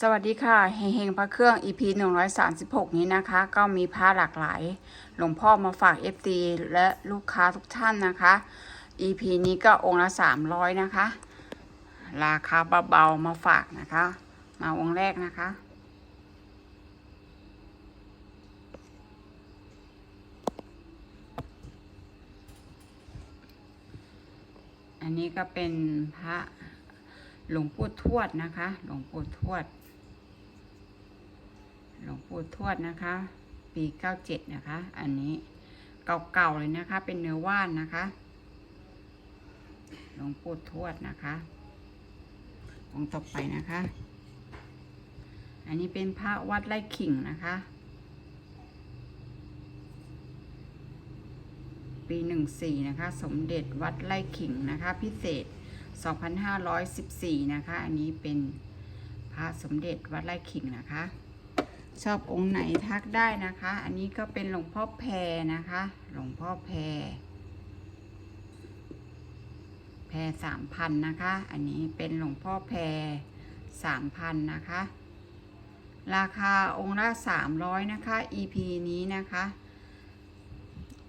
สวัสดีค่ะเฮงเฮงพระเครื่อง EP 136 นี้นะคะ ก็มีพระหลากหลาย หลวงพ่อมาฝาก FD และลูกค้าทุกท่านนะคะ EP นี้ก็องค์ละ 300 นะคะ ราคาเบาๆมาฝากนะคะ มาองค์แรกนะคะ อันนี้ก็เป็นพระ หลวงปู่ทวดนะคะ หลวงปู่ทวด หลวงปู่ทวดนะคะ ปีเก้าเจ็ดนะคะ อันนี้เก่าๆเลยนะคะ เป็นเนื้อว่านนะคะ หลวงปู่ทวดนะคะองค์ต่อไปนะคะ อันนี้เป็นพระวัดไร่ขิงนะคะ ปีหนึ่งสี่นะคะ สมเด็จวัดไร่ขิงนะคะ พิเศษ 2514 นะคะ อันนี้เป็นพระสมเด็จวัดไร่ขิงนะคะ ชอบองค์ไหนทักได้นะคะ อันนี้ก็เป็นหลวงพ่อแพรนะคะ หลวงพ่อแพรแพรสามพันนะคะ อันนี้เป็นหลวงพ่อแพรสามพันนะคะ ราคาองค์ละสามร้อยนะคะ EP นี้นะคะ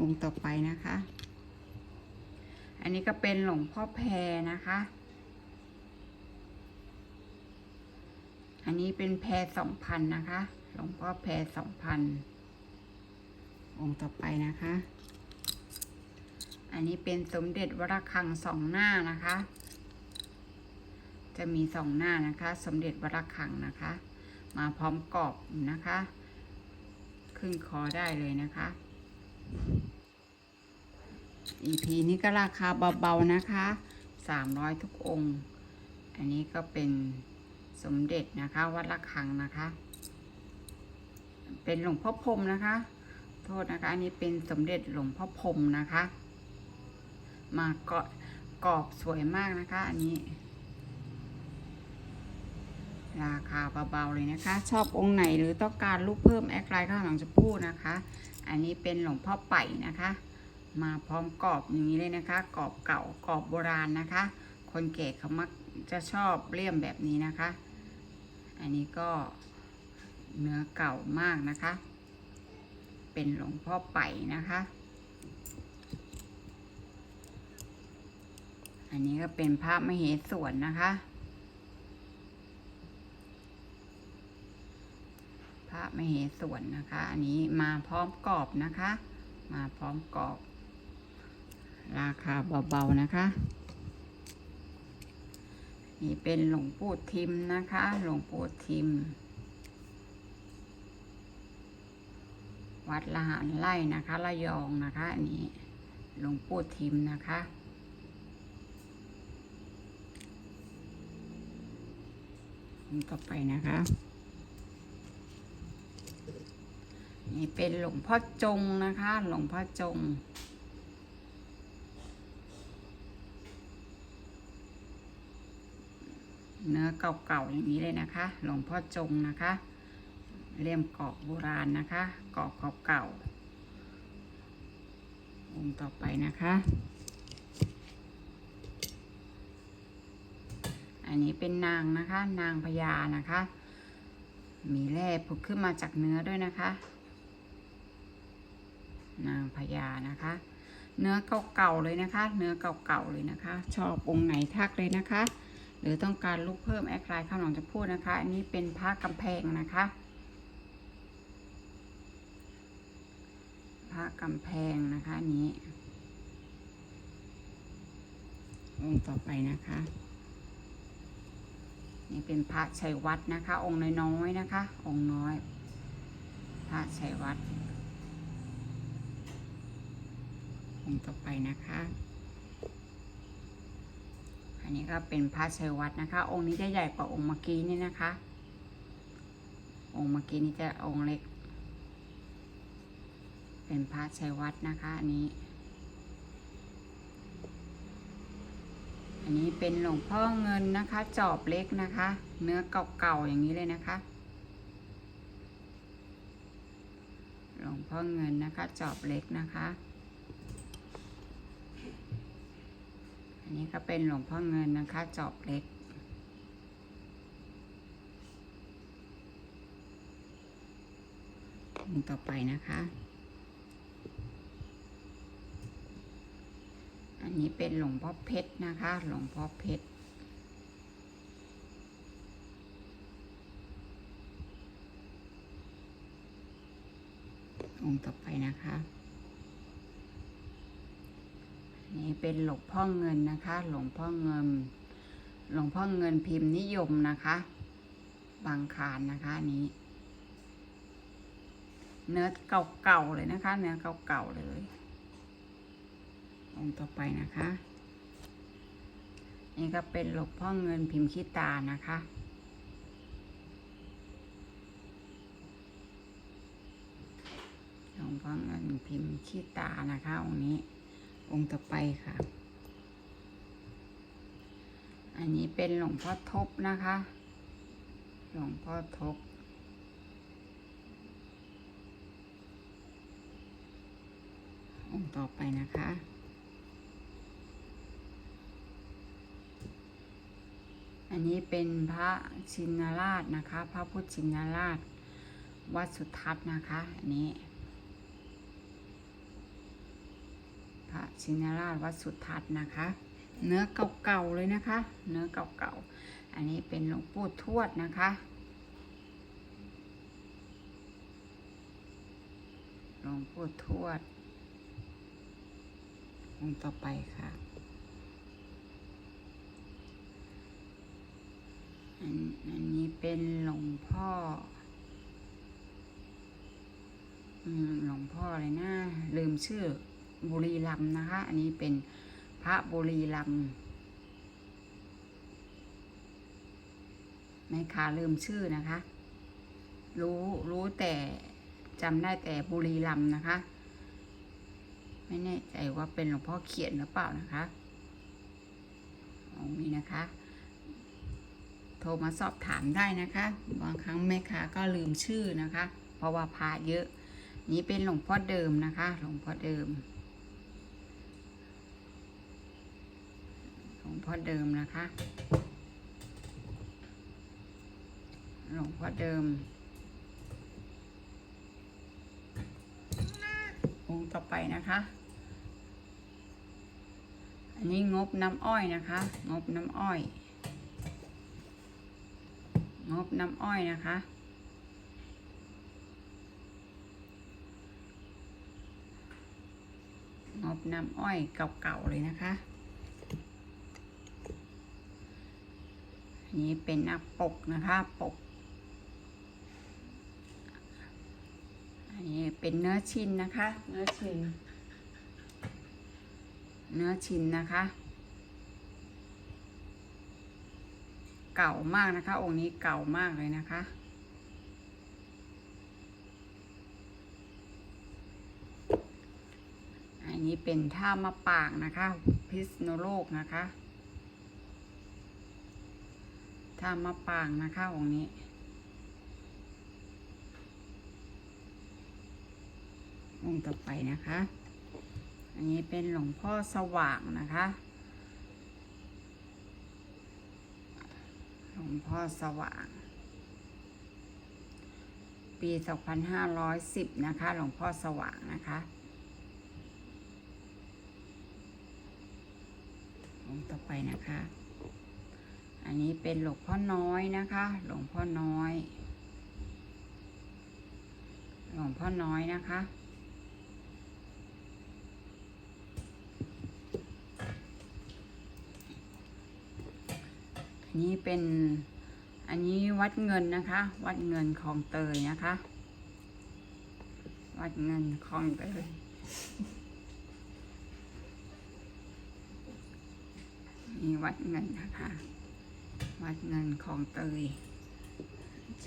องค์ต่อไปนะคะ อันนี้ก็เป็นหลวงพ่อแพรนะคะ อันนี้เป็นแพรสองพันนะคะ หลวงพ่อแพรสองพันองค์ต่อไปนะคะ อันนี้เป็นสมเด็จวรคังสองหน้านะคะ จะมีสองหน้านะคะ สมเด็จวรคังนะคะ มาพร้อมกรอบนะคะ ขึ้นคอได้เลยนะคะ EP นี้ก็ราคาเบาๆนะคะสามร้อยทุกองค์ อันนี้ก็เป็นสมเด็จนะคะวัดละคังนะคะ เป็นหลวงพ่อพรมนะคะ โทษนะคะ อันนี้เป็นสมเด็จหลวงพ่อพรมนะคะ มาเกาะกรอบสวยมากนะคะ อันนี้ ราคาเบาๆเลยนะคะ ชอบองค์ไหนหรือต้องการรูปเพิ่มแอคไลน์ข้างหลังจะพูดนะคะ อันนี้เป็นหลวงพ่อไป่นะคะ มาพร้อมกรอบอย่างนี้เลยนะคะ กรอบเก่ากรอบโบราณนะคะ คนแก่เขามักจะชอบเลี่ยมแบบนี้นะคะ อันนี้ก็เนื้อเก่ามากนะคะ เป็นหลวงพ่อไป่นะคะ อันนี้ก็เป็นพระมเหสวนนะคะพระมเหสวนนะคะ อันนี้มาพร้อมกรอบนะคะ มาพร้อมกรอบ ราคาเบาๆนะคะ นี่เป็นหลวงปู่ทิมนะคะ หลวงปู่ทิม วัดละหารไร่นะคะระยองนะคะอันนี้หลวงปู่ทิมนะคะต่อไปนะคะ นี่เป็นหลวงพ่อจงนะคะ หลวงพ่อจง เนื้อเก่าๆอย่างนี้เลยนะคะ หลวงพ่อจงนะคะ เลี่ยมกรอบโบราณนะคะกรอบเก่าๆองค์ต่อไปนะคะ อันนี้เป็นนางนะคะ นางพญานะคะ มีแร่ผุดขึ้นมาจากเนื้อด้วยนะคะ นางพญานะคะเนื้อเก่าๆเลยนะคะ เนื้อเก่าๆเลยนะคะ ชอบองค์ไหนทักเลยนะคะ หรือต้องการลูกเพิ่มแอคไลน์ข้างหลังจะพูดนะคะ อันนี้เป็นผ้ากำแพงนะคะผ้ากำแพงนะคะนนี้องค์ต่อไปนะคะ นี่เป็นพระชัยวัดนะคะ องค์น้อยๆนะคะ องค์น้อย พระชัยวัดองค์ต่อไปนะคะ อันนี้ก็เป็นพระชัยวัดนะคะ องค์นี้จะใหญ่กว่าองค์เมื่อกี้นี่นะคะ องค์เมื่อกี้นี่จะองค์เล็ก เป็นพระชัยวัดนะคะ อันนี้ อันนี้เป็นหลวงพ่อเงินนะคะ จอบเล็กนะคะ เนื้อเก่าๆอย่างนี้เลยนะคะ หลวงพ่อเงินนะคะ จอบเล็กนะคะ นี้ก็เป็นหลวงพ่อเงินนะคะ จอบเล็ก ต่อไปนะคะ อันนี้เป็นหลวงพ่อเพชรนะคะ หลวงพ่อเพชรองค์ต่อไปนะคะ นนี้เป็นหลวงพ่อเงินนะคะ หลวงพ่อเงิน หลวงพ่อเงินพิมพ์นิยมนะคะ บางคานนะคะนนี้ เนื้อเก่าๆเลยนะคะ เนื้อเก่าๆเลย องค์ต่อไปนะคะ นี่ก็เป็นหลวงพ่อเงินพิมพ์ขี้ตานะคะหลวงพ่อเงินพิมพ์ขี้ตานะคะองค์นี้ องค์ต่อไปค่ะ อันนี้เป็นหลวงพ่อทบนะคะ หลวงพ่อทบองค์ต่อไปนะคะ อันนี้เป็นพระชินราชนะคะ พระพุทธชินราช วัดสุทัศน์นะคะ อันนี้ พระชินราชวัดสุทัศน์นะคะ เนื้อเก่าๆเลยนะคะ เนื้อเก่าๆอันนี้เป็นหลวงปู่ทวดนะคะหลวงปู่ทวดองค์ต่อไปค่ะอันนี้เป็นหลวงพ่อหลวงพ่ออะไรนะลืมชื่อ บุรีรัมนะคะ อันนี้เป็นพระบุรีรัมย์ไม่ค่ะลืมชื่อนะคะ รู้รู้แต่จำได้แต่บุรีรัมนะคะ ไม่แน่ใจว่าเป็นหลวงพ่อเขียนหรือเปล่านะคะองนี้นะคะ โทรมาสอบถามได้นะคะ บางครั้งแม่ค้าก็ลืมชื่อนะคะ เพราะว่าพระเยอะ นี้เป็นหลวงพ่อเดิมนะคะ หลวงพ่อเดิม หลว งพ่อเดิมนะคะ หลวงพ่อเดิม องค์ต่อไปนะคะ อันนี้งบน้ำอ้อยนะคะ งบน้ำอ้อย งบน้ำอ้อยนะคะงบน้ำอ้อยเก่าๆเลยนะคะ นนี้เป็นหน้าปกนะคะปก อันนี้เป็นเนื้อชิ้นนะคะ เนื้อชิ้น เนื้อชิ้นนะคะ เก่ามากนะคะ องค์นี้เก่ามากเลยนะคะอันนี้เป็นท่ามะปางนะคะ พิษณุโลกนะคะ ท่ามะปางนะคะองค์นี้ องค์ต่อไปนะคะ อันนี้เป็นหลวงพ่อสว่างนะคะ หลวงพ่อสว่าง ปี 2510 นะคะ หลวงพ่อสว่างนะคะองค์ต่อไปนะคะ อันนี้เป็นหลวงพ่อน้อยนะคะ หลวงพ่อน้อย หลวงพ่อน้อยนะคะ อันนี้เป็น อันนี้วัดเงินนะคะ วัดเงินคลองเตยนะคะ วัดเงินคลองเตยนี่วัดเงินนะคะ วัดเงินคลองเตย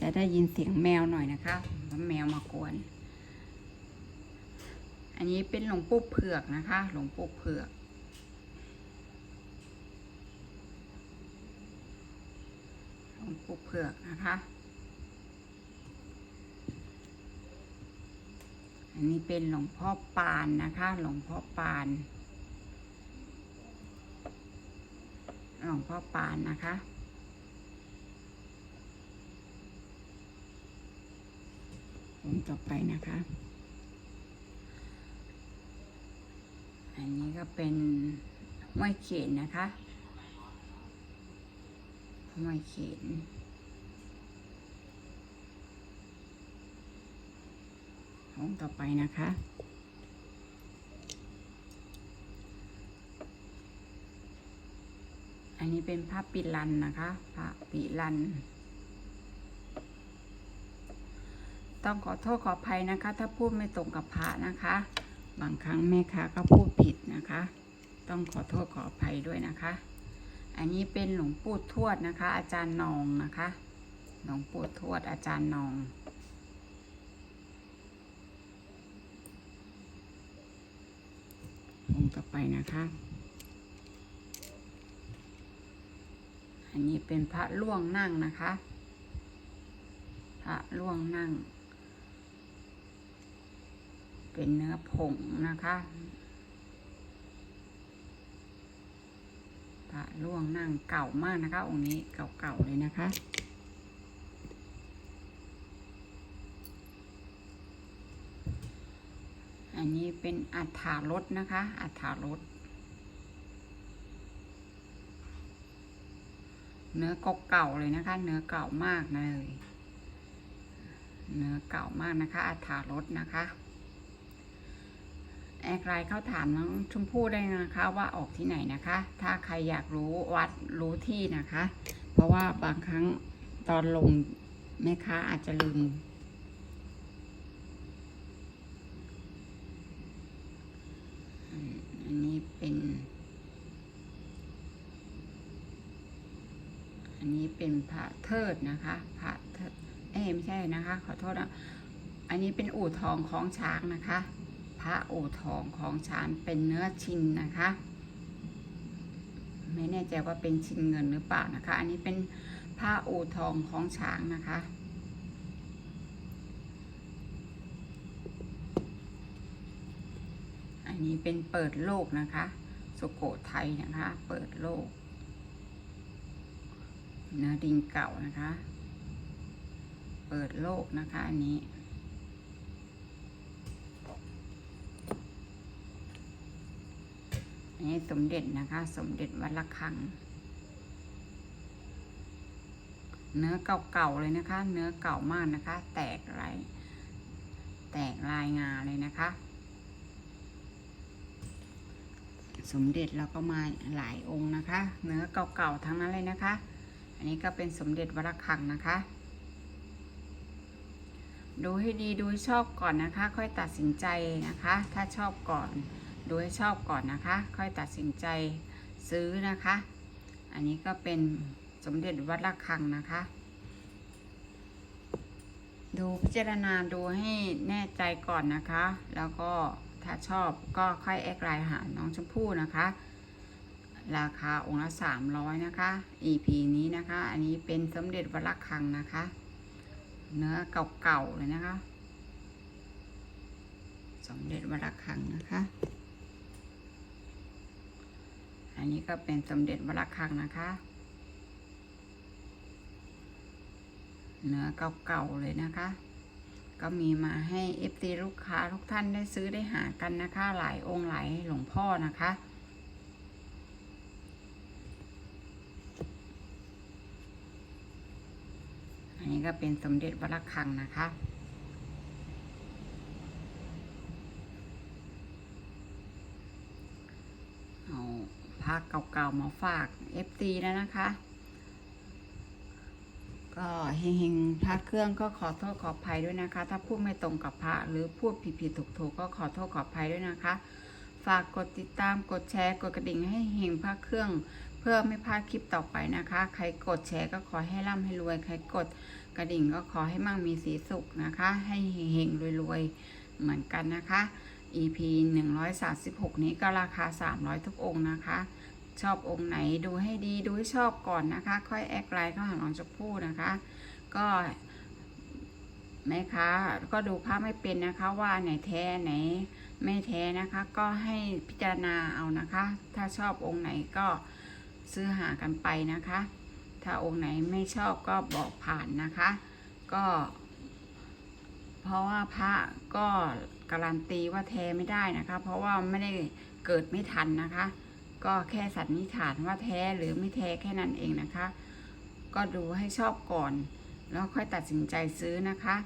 จะได้ยินเสียงแมวหน่อยนะคะเพราะแมวมากวน อันนี้เป็นหลวงปู่เผือกนะคะ หลวงปู่เผือกหลวงปู่เผือกนะคะ อันนี้เป็นหลวงพ่อปานนะคะ หลวงพ่อปานหลวงพ่อปานนะคะ องค์ต่อไปนะคะ อันนี้ก็เป็นห้วยเขนนะคะห้วยเขนองค์ต่อไปนะคะอันนี้เป็นพระปิลันนะคะ พระปิลัน ต้องขอโทษขออภัยนะคะ ถ้าพูดไม่ตรงกับพระนะคะ บางครั้งแม่ค้าก็พูดผิดนะคะ ต้องขอโทษขออภัยด้วยนะคะ อันนี้เป็นหลวงปู่ทวดนะคะ อาจารย์นองนะคะ หลวงปู่ทวดอาจารย์นององค์ต่อไปนะคะ อันนี้เป็นพระล่วงนั่งนะคะ พระล่วงนั่ง เป็นเนื้อผงนะคะพระล่วงนั่งเก่ามากนะคะ องค์นี้เก่าๆเลยนะคะอันนี้เป็นอัฐารถนะคะ อัฐารถเนื้อกเก่าเลยนะคะ เนื้อเก่ามากเลย เนื้อเก่ามากนะคะ อัฐารถนะคะ แอกไลน์เข้าถามน้องชมพู่ได้นะคะว่าออกที่ไหนนะคะ ถ้าใครอยากรู้วัดรู้ที่นะคะ เพราะว่าบางครั้งตอนลงแม่ค้าอาจจะลืม อันนี้เป็น อันนี้เป็นพระเทิดนะคะพระเทิดเอ้ไม่ใช่นะคะ ขอโทษนะ อันนี้เป็นอู่ทองของช้างนะคะ พระอู่ทองของช้างเป็นเนื้อชินนะคะ ไม่แน่ใจว่าเป็นชินเงินหรือเปล่านะคะ อันนี้เป็นพระอู่ทองของช้างนะคะอันนี้เป็นเปิดโลกนะคะ สุโขทัยนะคะ เปิดโลกเนื้อดินเก่านะคะ เปิดโลกนะคะอันนี้ อันนี้สมเด็จนะคะ สมเด็จวัดระฆัง เนื้อเก่าๆเลยนะคะ เนื้อเก่ามากนะคะ แตกลายแตกลายงาเลยนะคะ สมเด็จเราก็มาหลายองค์นะคะ เนื้อเก่าๆทั้งนั้นเลยนะคะ อันนี้ก็เป็นสมเด็จวรคังนะคะดูให้ดีดูชอบก่อนนะคะ ค่อยตัดสินใจนะคะ ถ้าชอบก่อน ดูให้ชอบก่อนนะคะ ค่อยตัดสินใจซื้อนะคะ อันนี้ก็เป็นสมเด็จวัดระฆังนะคะ ดูพิจารณาดูให้แน่ใจก่อนนะคะ แล้วก็ถ้าชอบก็ค่อยแอดไลน์หาน้องชมพู่นะคะ ราคาองค์ละสามร้อยนะคะ EP นี้นะคะ อันนี้เป็นสมเด็จวัดระฆังนะคะ เนื้อเก่าๆเลยนะคะ สมเด็จวัดระฆังนะคะ นนี้ก็เป็นสมเด็จวัดระฆังนะคะ เนื้อเก่าๆเลยนะคะ ก็มีมาให้เอฟซีลูกค้าทุกท่านได้ซื้อได้หากันนะคะ หลายองค์หลายหลวงพ่อนะคะอันนี้ก็เป็นสมเด็จวัดระฆังนะคะ เอา พระเก่าๆมาฝาก FT แล้วนะคะ ก็เฮงๆพระเครื่องก็ขอโทษขออภัยด้วยนะคะ ถ้าพูดไม่ตรงกับพระหรือพูดผิดๆถูกๆก็ขอโทษขออภัยด้วยนะคะ ฝากกดติดตามกดแชร์กดกระดิ่งให้เฮงพระเครื่อง เพื่อไม่พลาดคลิปต่อไปนะคะ ใครกดแชร์ก็ขอให้ร่ำให้รวยใครกดกระดิ่งก็ขอให้มั่งมีสีสุขนะคะ ให้เฮงๆรวยๆเหมือนกันนะคะ EP 136 นี้ก็ราคา 300 ทุกองค์นะคะ ชอบองค์ไหนดูให้ดีดูให้ชอบก่อนนะคะ ค่อยแอดไลน์เข้าหาน้องชมพู่นะคะ ก็แม่ค้าก็ดูภาพไม่เป็นนะคะว่าไหนแท้ไหนไม่แท้นะคะ ก็ให้พิจารณาเอานะคะ ถ้าชอบองค์ไหนก็ซื้อหากันไปนะคะ ถ้าองค์ไหนไม่ชอบก็บอกผ่านนะคะ ก็ เพราะว่าพระก็การันตีว่าแท้ไม่ได้นะคะ เพราะว่าไม่ได้เกิดไม่ทันนะคะ ก็แค่สันนิษฐานว่าแท้หรือไม่แท้แค่นั้นเองนะคะ ก็ดูให้ชอบก่อน แล้วค่อยตัดสินใจซื้อนะคะ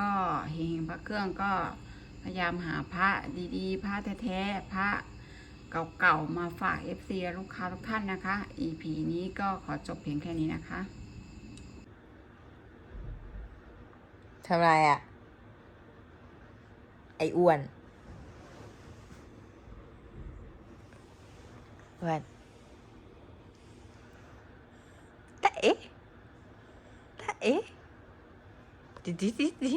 ก็เฮงพระเครื่องก็พยายามหาพระดีๆ พระแท้ๆพระเก่าๆมาฝาก FC ลูกค้าทุกท่านนะคะ EP นี้ก็ขอจบเพียงแค่นี้นะคะ ทำไรอะ่ะ ไออ้วนอ้วนตาเอ๊ะตาเอ๊ะดิดิดิดิ